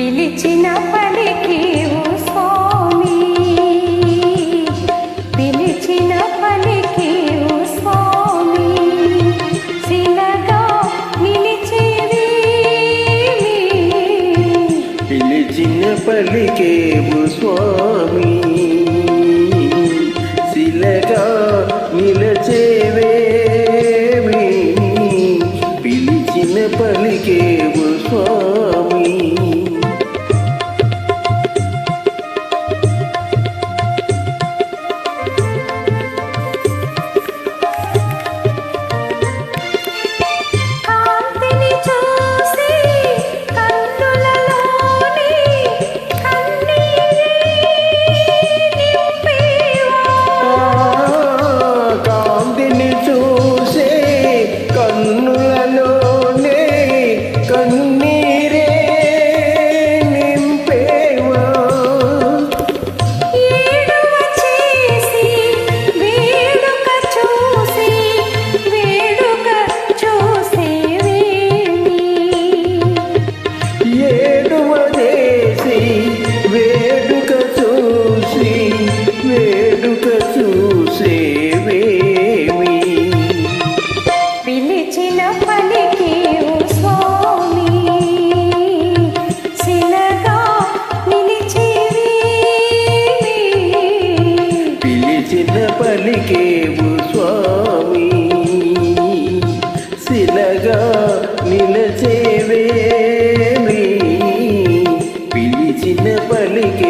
పిలిచిన పలికి స్వామి. పిలిచిన పలికి స్వామి. శిలగా నిలిచేవి పిలిచిన పలికేవు స్వామి. పలికేవు స్వామి. శిలగా నిలచేవేమి? పిలిచిన పలికే